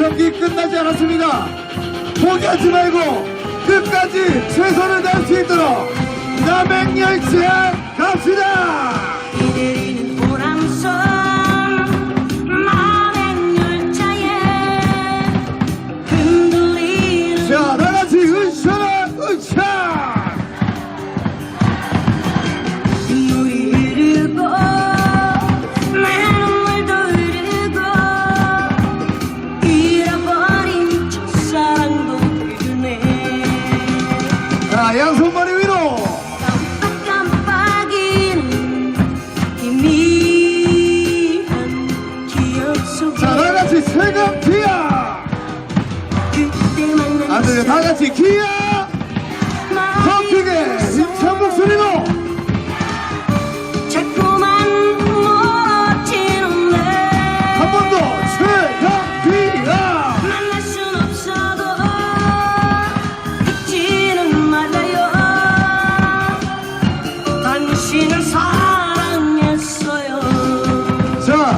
경기 끝나지 않았습니다. 포기하지 말고 끝까지 최선을 다할 수 있도록 남행열차 갑시다! 자, 양손머리 위로! 자, 다 같이 세금 기야! 안 들려, 다 같이 기야! 당신을 사랑